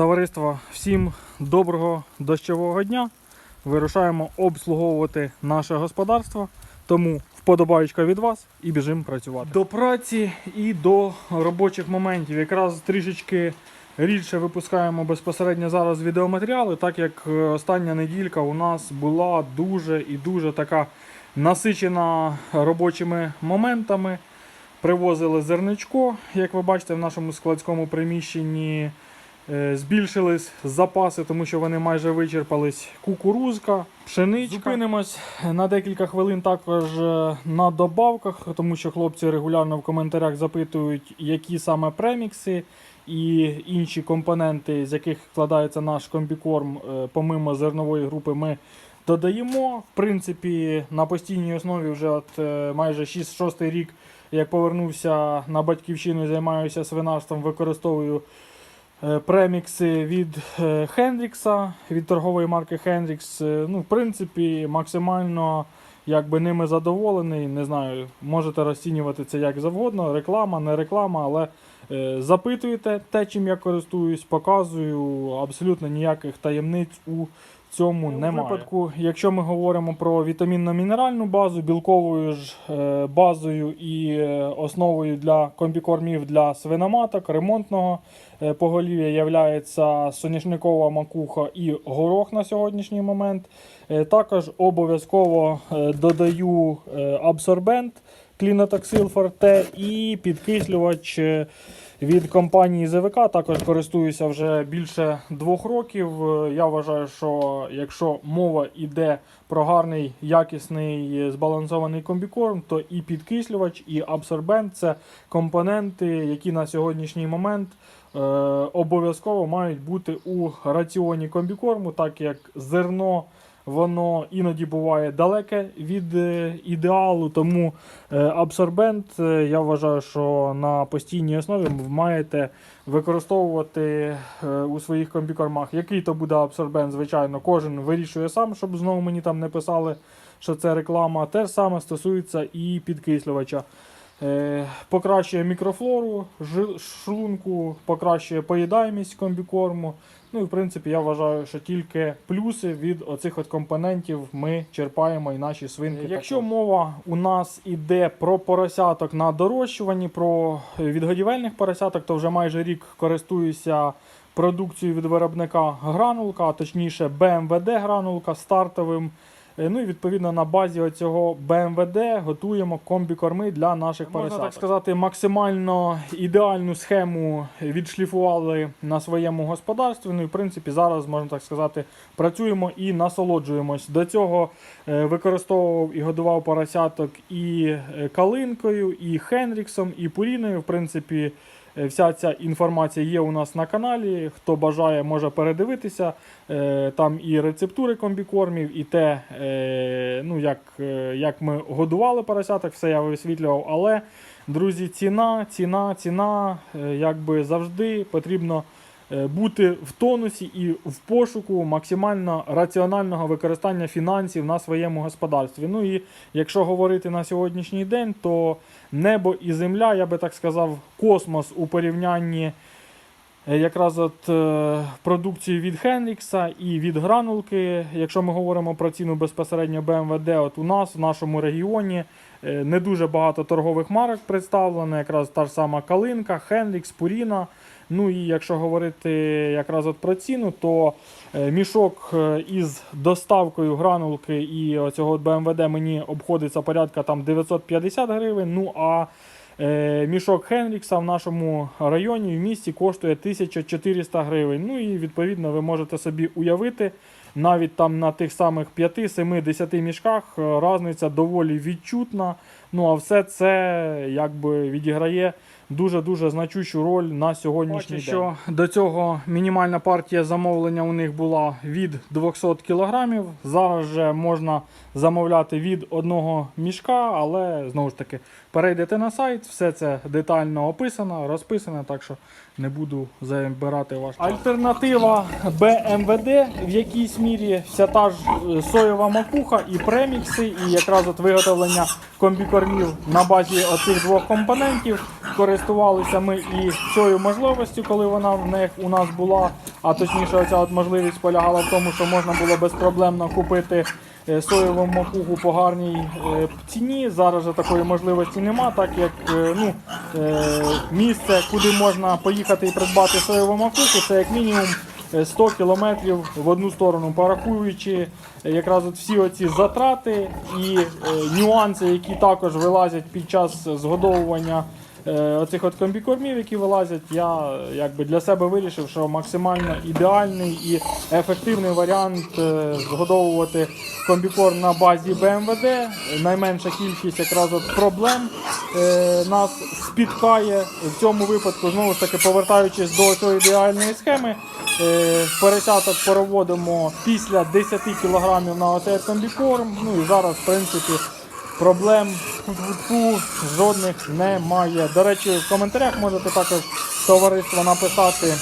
Товариство, всім доброго дощового дня. Вирушаємо обслуговувати наше господарство. Тому вподобаючка від вас і біжимо працювати. До праці і до робочих моментів. Якраз трішечки рідше випускаємо безпосередньо зараз відеоматеріали, так як е, остання неділька у нас була дуже і дуже така насичена робочими моментами. Привозили зерничко, як ви бачите, в нашому складському приміщенні. Е, Збільшились запаси, тому що вони майже вичерпались. Кукурузка, пшеничка. Зупинимось на декілька хвилин також е, на добавках, тому що хлопці регулярно в коментарях запитують, які саме премікси і інші компоненти, з яких складається наш комбікорм, е, помимо зернової групи, ми додаємо. В принципі, на постійній основі вже от майже 6-6 рік, як повернувся на батьківщину займаюся свинарством, використовую. Е, Премікси від е, Хендрікса, від торгової марки Хендрікс. Е, Ну, в принципі, максимально якби ними задоволений. Не знаю, можете розцінювати це як завгодно. Реклама, не реклама, але запитуєте те, чим я користуюсь, показую. Абсолютно ніяких таємниць у цьому немає. У випадку, якщо ми говоримо про вітамінно-мінеральну базу, білковою ж е, базою і е, основою для комбікормів для свиноматок, ремонтного е, поголів'я являється соняшникова макуха і горох на сьогоднішній момент. Е, Також обов'язково е, додаю е, абсорбент клінотоксилфор Т і підкислювач е, від компанії ЗВК. Також користуюся вже більше двох років. Е, Я вважаю, що якщо мова йде про гарний, якісний, е, збалансований комбікорм, то і підкислювач, і абсорбент це компоненти, які на сьогоднішній момент обов'язково мають бути у раціоні комбікорму, так як зерно. Воно іноді буває далеке від е, ідеалу, тому е, абсорбент е, я вважаю, що на постійній основі ви маєте використовувати у своїх комбікормах. Який то буде абсорбент, звичайно, кожен вирішує сам, щоб знову мені там не писали, що це реклама. Те ж саме стосується і підкислювача. Е, Покращує мікрофлору шлунку, покращує поїдаємість комбікорму. Ну і в принципі я вважаю, що тільки плюси від оцих от компонентів ми черпаємо і наші свинки. Якщо мова у нас іде про поросяток на дорощуванні, про відгодівельних поросяток, то вже майже рік користуюся продукцією від виробника гранулка, а точніше BMWD гранулка стартовим. Е, Ну і відповідно на базі оцього BMWD готуємо комбікорми для наших Можна поросяток. так сказати, максимально ідеальну схему відшліфували на своєму господарстві. Ну і в принципі зараз можна так сказати, працюємо і насолоджуємось. До цього е, використовував і годував поросяток і е, калинкою, і Хенріксом, і Пуріною. В принципі, вся ця інформація є у нас на каналі. Хто бажає, може передивитися. Е, Там і рецептури комбікормів, і те, е, ну, як, е, як ми годували поросяток, все я висвітлював. Але, друзі, ціна, ціна, ціна, як якби завжди потрібно е, бути в тонусі і в пошуку максимально раціонального використання фінансів на своєму господарстві. Ну і якщо говорити на сьогоднішній день, то небо і земля, я би так сказав, космос у порівнянні. Е, Якраз от е, продукції від Хенрікса і від гранулки, якщо ми говоримо про ціну безпосередньо BMW, от у нас в нашому регіоні е, не дуже багато торгових марок представлено, якраз та ж сама Калинка, Хенрікс, Пуріна. Ну і якщо говорити якраз от про ціну, то е, мішок е, із доставкою гранулки і оцього BMW мені обходиться порядка там 950 гривень. Ну а Е, Мішок Хенрікса в нашому районі в місті коштує 1400 гривень. Ну і відповідно ви можете собі уявити, навіть там на тих самих 5, 7, 10 мішках різниця доволі відчутна. Ну а все це якби відіграє дуже-дуже значущу роль на сьогоднішній Бачу, день. що до цього мінімальна партія замовлення у них була від 200 кг. Зараз же можна замовляти від одного мішка, але знову ж таки перейдете на сайт, все це детально описано, розписано, так що не буду забирати ваш. Альтернатива BMWD в якійсь мірі вся та ж е, соєва макуха і премікси, і якраз от виготовлення комбікормів на базі оцих двох компонентів. Користувалися ми і цією можливістю, коли вона в них у нас була. А точніше, оця от можливість полягала в тому, що можна було безпроблемно купити е, соєву макуху по гарній е, ціні. Зараз же такої можливості нема, так як ну, місце, куди можна поїхати і придбати соєву макуху, це як мінімум. е, 100 кілометрів в одну сторону, порахуючи е, якраз от всі оці затрати і е, нюанси, які також вилазять під час згодовування е, оцих от комбікормів, які вилазять, я е, якби для себе вирішив, що максимально ідеальний і ефективний варіант е, згодовувати комбікорм на базі БМВД. Найменша кількість якраз от проблем е, нас спіткає в цьому випадку. Знову ж таки, повертаючись до цієї ідеальної схеми, е, пересяток проводимо після 10 кг на оцей комбікорм. Ну і зараз, в принципі, проблем жодних немає. До речі, в коментарях можете також товариство написати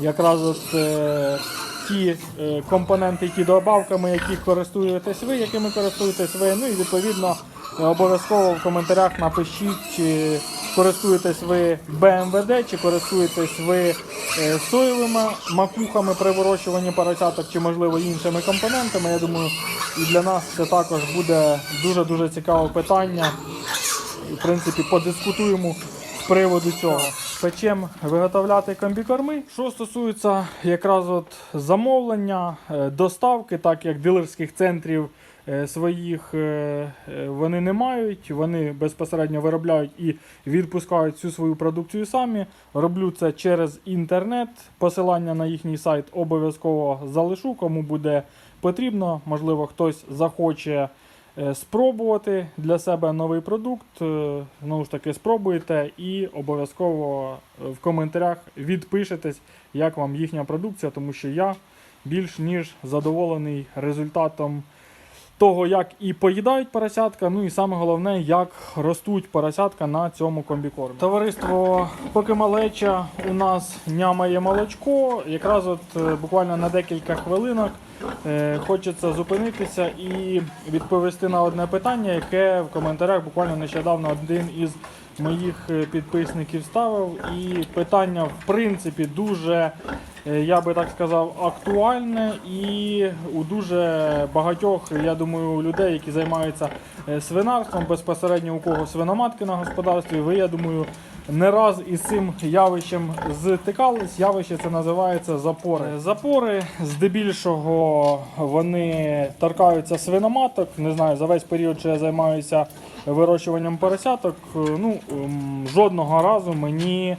якраз от е, ті е, компоненти, ті добавками, які користуєтесь ви, якими користуєтесь ви. Ну і відповідно е, обов'язково в коментарях напишіть, чи користуєтесь ви БМВД, чи користуєтесь ви е, соєвими макухами при вирощуванні поросяток, чи можливо іншими компонентами. Я думаю, і для нас це також буде дуже дуже цікаве питання. В принципі, подискутуємо з приводу цього. Печем виготовляти комбікорми. Що стосується якраз от замовлення, е, доставки, так як дилерських центрів своїх е, е, вони не мають, вони безпосередньо виробляють і відпускають всю свою продукцію самі. Роблю це через інтернет. Посилання на їхній сайт обов'язково залишу, кому буде потрібно. Можливо, хтось захоче е, спробувати для себе новий продукт. е, Знову ж таки, спробуйте і обов'язково е, в коментарях відпишетесь, як вам їхня продукція, тому що я більш ніж задоволений результатом того, як і поїдають поросятка, ну і саме головне, як ростуть поросятка на цьому комбікормі. Товариство, поки малеча у нас нямає молочко, якраз от е, буквально на декілька хвилинок е, хочеться зупинитися і відповісти на одне питання, яке в коментарях буквально нещодавно один із моїх е, підписників ставив. І питання, в принципі, дуже, я би так сказав, актуальне і у дуже багатьох, я думаю, людей, які займаються е, свинарством, безпосередньо у кого свиноматки на господарстві, ви, я думаю, не раз із цим явищем стикались. Явище це називається запори. Е, Запори здебільшого вони торкаються свиноматок. Не знаю, за весь період, що я займаюся вирощуванням поросяток, е, ну ем, жодного разу мені е,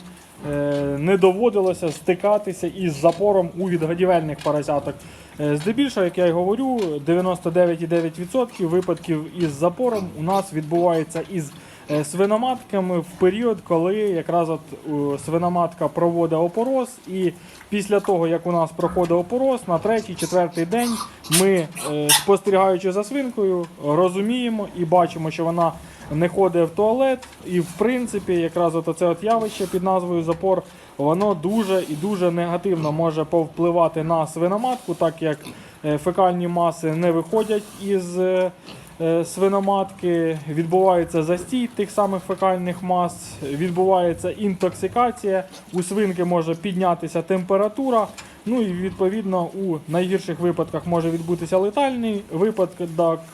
не доводилося стикатися із запором у відгодівельних поросяток. Е, Здебільшого, як я й говорю, 99,9% випадків із запором у нас відбувається із е, свиноматками в період, коли якраз от е, свиноматка проводить опороз, і після того, як у нас проходить опороз, на третій, четвертий день ми, е, спостерігаючи за свинкою, розуміємо і бачимо, що вона не ходить в туалет. І в принципі, якраз от оце от явище під назвою запор, воно дуже і дуже негативно може повпливати на свиноматку, так як е, фекальні маси не виходять із е, е, свиноматки, відбувається застій тих самих фекальних мас, відбувається інтоксикація, у свинки може піднятися температура. Ну і відповідно у найгірших випадках може відбутися летальний випадок.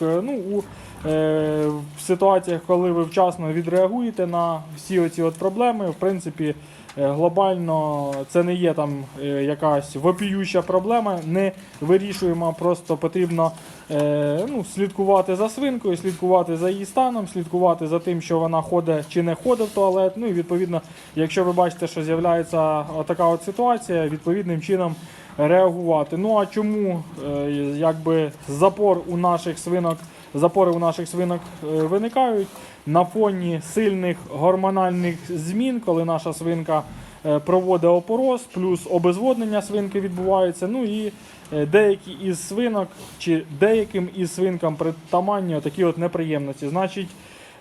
е, Ну, у е, в ситуаціях, коли ви вчасно відреагуєте на всі оці от проблеми, в принципі, глобально це не є там е, якась вопіюща проблема, не вирішуємо, просто потрібно е, ну, слідкувати за свинкою, слідкувати за її станом, слідкувати за тим, що вона ходить чи не ходить в туалет. Ну і відповідно, якщо ви бачите, що з'являється така от ситуація, відповідним чином реагувати. Ну а чому е, якби запор у наших свинок, запори у наших свинок е, виникають на фоні сильних гормональних змін, коли наша свинка е, проводить опороз, плюс обезводнення свинки відбувається. Ну і е, деякі із свинок чи деяким із свинкам притаманні такі от неприємності. Значить,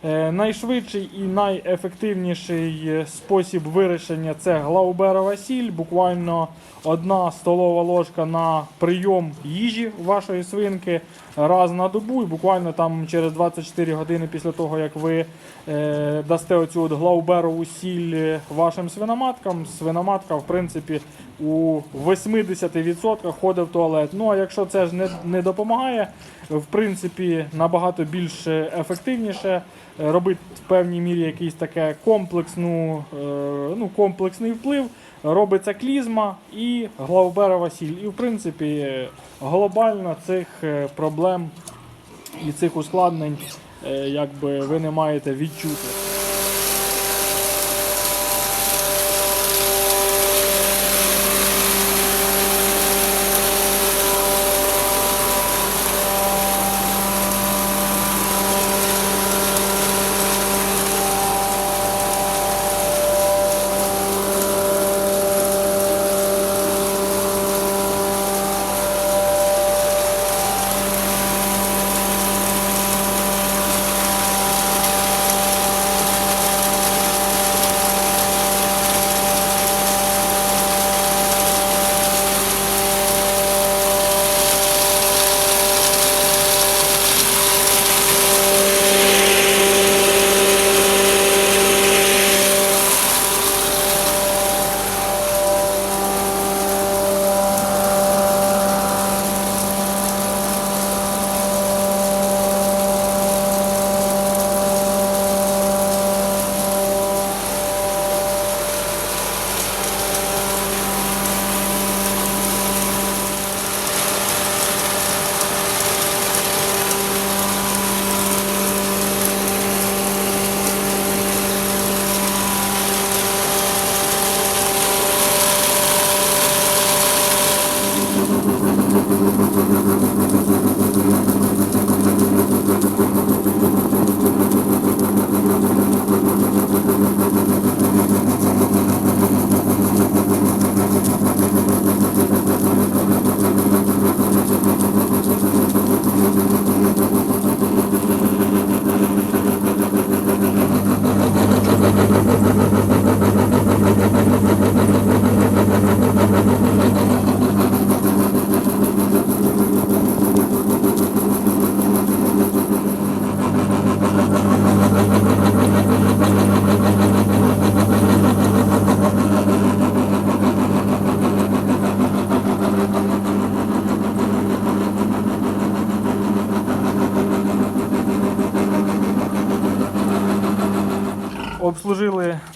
Найшвидший і найефективніший е, спосіб вирішення це глауберова сіль. Буквально одна столова ложка на прийом їжі вашої свинки раз на добу. І буквально там через 24 години після того, як ви е, дасте оцю от глауберову сіль е, вашим свиноматкам, свиноматка, в принципі, у 80% ходить в туалет. Ну а якщо це ж не, не допомагає, в принципі, набагато більш ефективніше робить робити в певній мірі якийсь таке комплексну, е, ну, комплексний вплив. Робиться клізма і глауберова сіль. І в принципі е, глобально цих е, проблем і цих ускладнень е, якби ви не маєте відчути.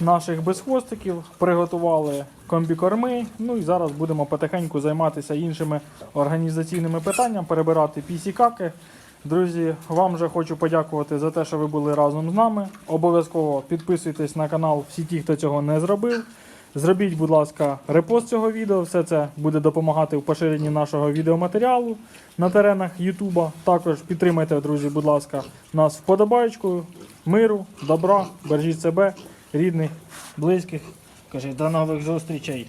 Наших безхвостиків, приготували комбікорми. Ну і зараз будемо потихеньку займатися іншими організаційними питаннями, перебирати пісікаки. Друзі, вам же хочу подякувати за те, що ви були разом з нами. Обов'язково підписуйтесь на канал всі ті, хто цього не зробив. Зробіть, будь ласка, репост цього відео. Все це буде допомагати в поширенні нашого відеоматеріалу на теренах Ютуба. Також підтримайте, друзі, будь ласка, нас вподобаєчкою. Миру, добра, бережіть себе, рідних, близьких. Каже, до нових зустрічей.